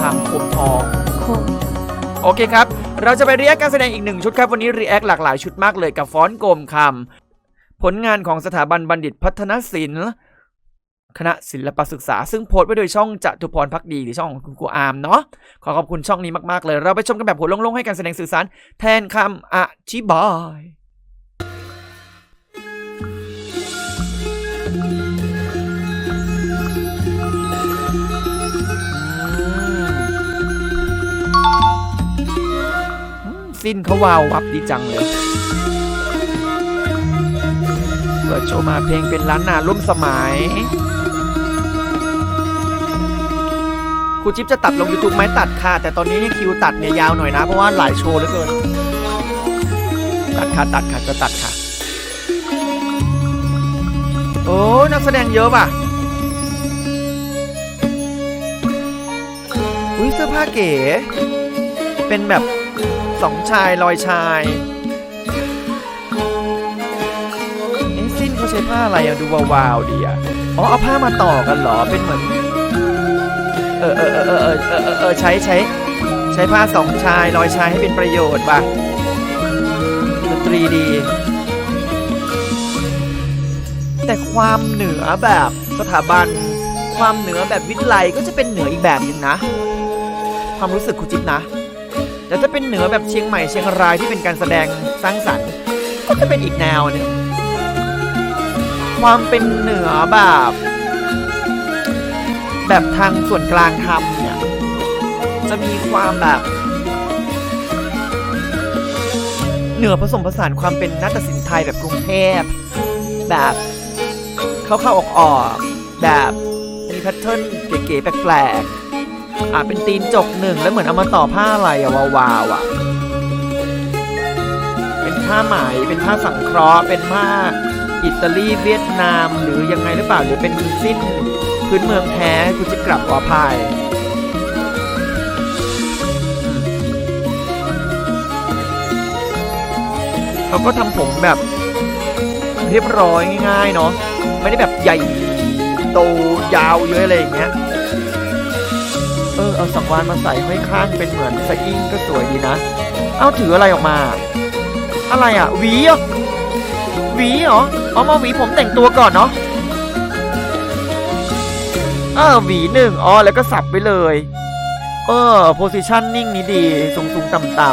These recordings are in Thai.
คำคมทองคม โอเคครับ เราจะไปเรียกการแสดงอีกหนึ่งชุดครับ วันนี้รีแอคหลากหลายชุดมากเลยกับฟ้อนโกมคำผลงานของสถาบันบัณฑิตพัฒนศิลป์คณะศิลปศึกษา ซึ่งโพสต์ไว้โดยช่องจตุพรพักดีหรือช่องของคุณครูอาร์มเนาะขอขอบคุณช่องนี้มากๆเลย เราไปชมกันแบบหัวโล่งๆให้การแสดงสื่อสาร แทนคำอธิบาย สิ้นเขาวาววับดีจังเลยเปิดโชว์มาเพลงเป็นล้านนาร่วมสมัยครูจิ๊บจะตัดลง YouTube ไหมตัดค่ะ แต่ตอนนี้เนี่ยคิวตัดเนี่ยยาวหน่อยนะ เพราะว่าหลายโชว์เหลือเกิน ตัดค่ะตัดค่ะจะตัดค่ะ โอ้นักแสดงเยอะป่ะอุ้ยเสื้อผ้าเก๋ เป็นแบบ สองชายลอยชายเอ๊ะสิ้นเขาใช้ผ้าอะไรอะดูวาวๆดีอะอ๋อเอาผ้ามาต่อกันเหรอเป็นเหมือนเออเออเออเออเออเออเออใช้ใช้ใช้ผ้าสองชายลอยชายให้เป็นประโยชน์ป่ะดนตรีดี แต่ความเหนือแบบสถาบัน ความเหนือแบบวิทยาลัยก็จะเป็นเหนืออีกแบบหนึ่งนะ ความรู้สึกคุณจิ๊นะ แต่ถ้าเป็นเหนือแบบเชียงใหม่เชียงรายที่เป็นการแสดงสร้างสรรค์ ก็จะเป็นอีกแนวหนึ่งความเป็นเหนือแบบแบบทางส่วนกลางทำเนี่ยจะมีความแบบ เหนือผสมผสานความเป็นนาฏศิลป์ไทยแบบกรุงเทพแบบเข้าเข้าออกออกๆแบบมีแพทเทิร์นเก๋ๆแปลกๆ อ่าเป็นตีนจกหนึ่งแล้วเหมือนเอามาต่อผ้าอะไรอะวาวๆอะเป็นผ้าไหมเป็นผ้าสังเคราะห์เป็นผ้าอิตาลีเวียดนาม หรือยังไงหรือเปล่าหรือเป็นสิ้นพื้นเมืองแท้คุณจะกลับอภัยเขาก็ทำผมแบบเรียบร้อยง่ายๆเนาะไม่ได้แบบใหญ่โตยาวเยอะอะไรอย่างเงี้ย ออเอาสังวานมาใส่ห้อยข้างเป็นเหมือนสะอิ้งก็สวยดีนะ เอาถืออะไรออกมา อะไรอะหวีเหรอหวีเหรอเอามาหวีผมแต่งตัวก่อนเนาะเออหวีหนึ่งอ๋อแล้วก็สับไปเลย เออโพสิชันนิ่งนี้ดีสูงสูงต่ำต่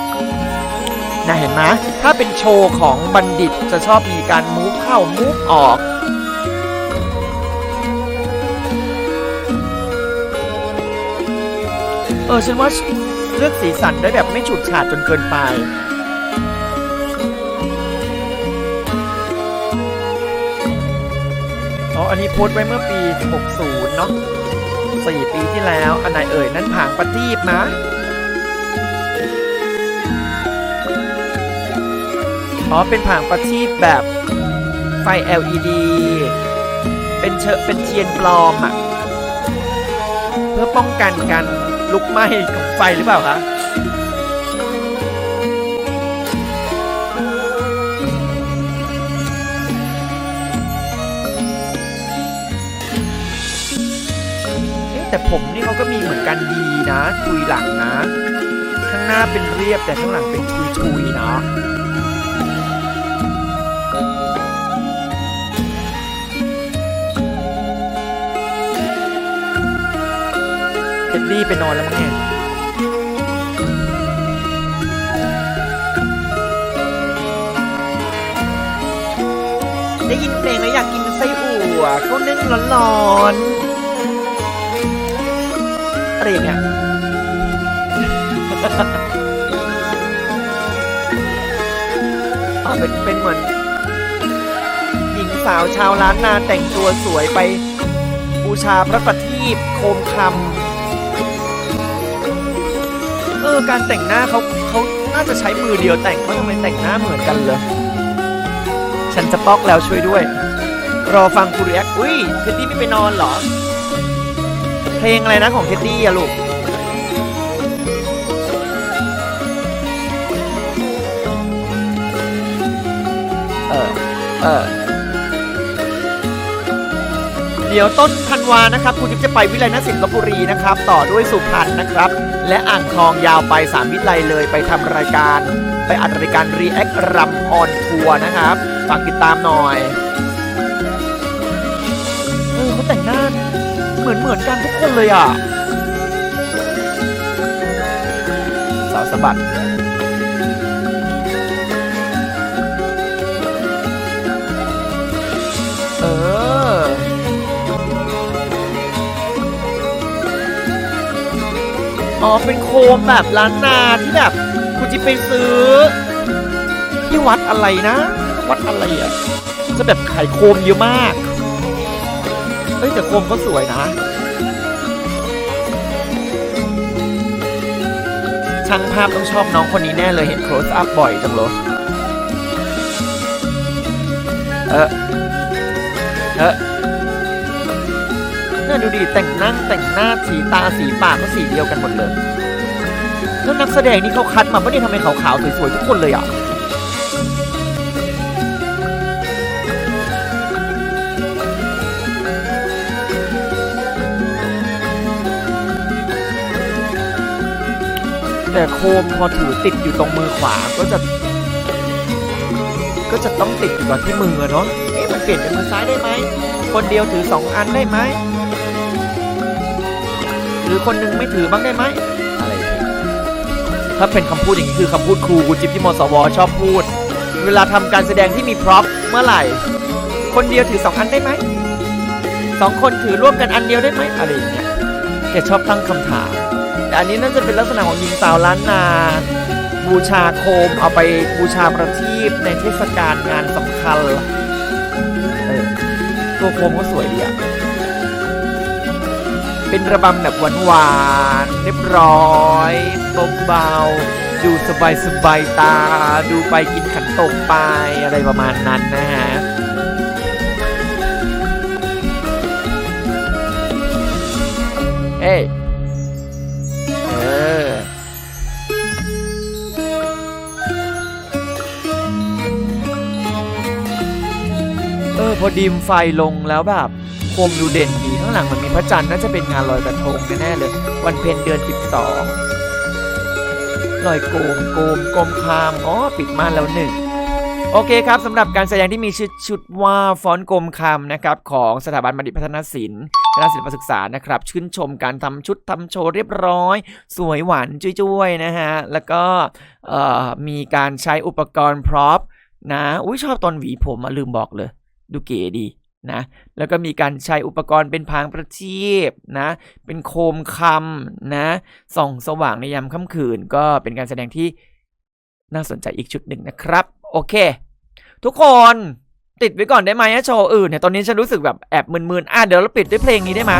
ำนะเห็นไหมถ้าเป็นโชว์ของบัณฑิตจะชอบมีการมูฟเข้ามูฟออก เออฉันว่าเลือกสีสันได้แบบไม่ฉูดฉาดจนเกินไป อ๋อ อันนี้โพสต์ไว้เมื่อปี 60 เนาะ4ปีที่แล้ว อันไหนเอ่ย นั่นผางประทีปนะ อ๋อ เป็นผางประทีปแบบไฟ LED เป็นเชเป็นเทียนปลอมอะเพื่อป้องกันการ ลุกไหม้ของไฟหรือเปล่าคะเอ๊ะแต่ผมนี่เขาก็มีเหมือนกันดีนะ ทุยหลังนะ ข้างหน้าเป็นเรียบแต่ข้างหลังเป็นทุยทุยๆเนาะ ดดี้ไปนอนแล้วมั้งเนี่ยได้ยินเพลงแล้วอยากกินไส้อั่วข้าวนึ่งร้อนๆอะไรอย่างเงี้ยอ่าเป็นเป็นเหมือนหญิงสาวชาวล้านนาแต่งตัวสวยไปบูชาพระประทีปโคมคำ ออการแต่งหน้าเขาเขาน่าจะใช้มือเดียวแต่งเพราะทำไมแต่งหน้าเหมือนกันเลย ฉันจะปอกแล้วช่วยด้วย รอฟังคูรีแอคอุ้ยเท็ดดี้ไม่ไปนอนเหรอ เพลงอะไรนะของเท็ดดี้อะลูกเออเออ ดี๋ยวต้นธันวานะครับ คุณจิ๊บจะไปวิไลนศิลป์ลบบุรีนะครับ ต่อด้วยสุพรรณนะครับ และอ่างทองยาวไป3วิไลเลยไปทำรายการ ไปอัดรายการรีแอครำออนทัวร์นะครับฝากติดตามหน่อยเออเขาแต่งหน้าเหมือนเหมือนกันทุกคนเลยอะสาวสะบัด อ๋อเป็นโคมแบบล้านนาที่แบบคุณจะไปซื้อ ที่วัดอะไรนะ วัดอะไรอะจะแบบขายโคมเยอะมากเอ้ยแต่โคมก็สวยนะช่างภาพต้องชอบน้องคนนี้แน่เลยเห็น close up บ่อยจังเลยเออเออ น่าดูดิแต่งนั่งแต่งหน้าสีตาสีปากก็สีเดียวกันหมดเลยแล้วนักแสดงนี่เขาคัดมาไม่ได้ทำไมขาวๆสวยๆทุกคนเลยอะแต่โคมพอถือติดอยู่ตรงมือขวาก็จะ ก็จะต้องติดอยู่กับที่มือเนาะเอ๊ะมันเปลี่ยนเป็นมือซ้ายได้ไหม คนเดียวถือสองอันได้ไหม หรือคนหนึงไม่ถือบ้างได้ไหมอะไรอย่างงี้ถ้าเป็นคำพูดอย่างนี้คือคำพูดครูกูจิ๊บที่มสวชอบพูด เวลาทำการแสดงที่มีพร็อพเมื่อไหร่ คนเดียวถือสองอันได้ไหมสองคนถือร่วมกันอันเดียวได้ไหมอะไรอย่างเงี้ยแกชอบตั้งคำถาม แต่อันนี้น่าจะเป็นลักษณะของหญิงสาวล้านนา บูชาโคมเอาไปบูชาประทีปในเทศกาลงานสำคัญเออตัวโคมก็สวยดีอะ เป็นระบำแบบหวานๆเรียบร้อยเบาๆดูสบายสบายๆตา ดูไปกินขันตกไปอะไรประมาณนั้นนะฮะเอ้ยเออเออพอดีมไฟลงแล้วแบบ คมดูเด่นดีข้างหลังมันมีพระจันทร์น่าจะเป็นงานลอยกระทงแน่ๆเลย วันเพ็ญเดือน 12ลอยโกมโกมโกมคามอ๋อปิดม่านแล้วหนึ่งโอเคครับสำหรับการแสดงที่มีชื่อชุดว่าฟ้อนกลมคำนะครับของสถาบันบัณฑิตพัฒนศิลป์คณะศิลปศึกษานะครับ ชื่นชมการทำชุดทำโชว์เรียบร้อย สวยหวานจุ้ยๆนะฮะ แล้วก็มีการใช้อุปกรณ์พร็อพนะ อุ้ยชอบตอนหวีผมมาลืมบอกเลย ดูเก๋ดี นะแล้วก็มีการใช้อุปกรณ์เป็นพางประทีปนะเป็นโคมคำนะส่องสว่างในยามค่ำคืน ก็เป็นการแสดงที่น่าสนใจอีกชุดหนึ่งนะครับ โอเค ทุกคนติดไว้ก่อนได้ไหมอะโชว์อื่นเนี่ยตอนนี้ฉันรู้สึกแบบแอบมึนๆอะเดี๋ยวเราปิดด้วยเพลงนี้ได้ไหม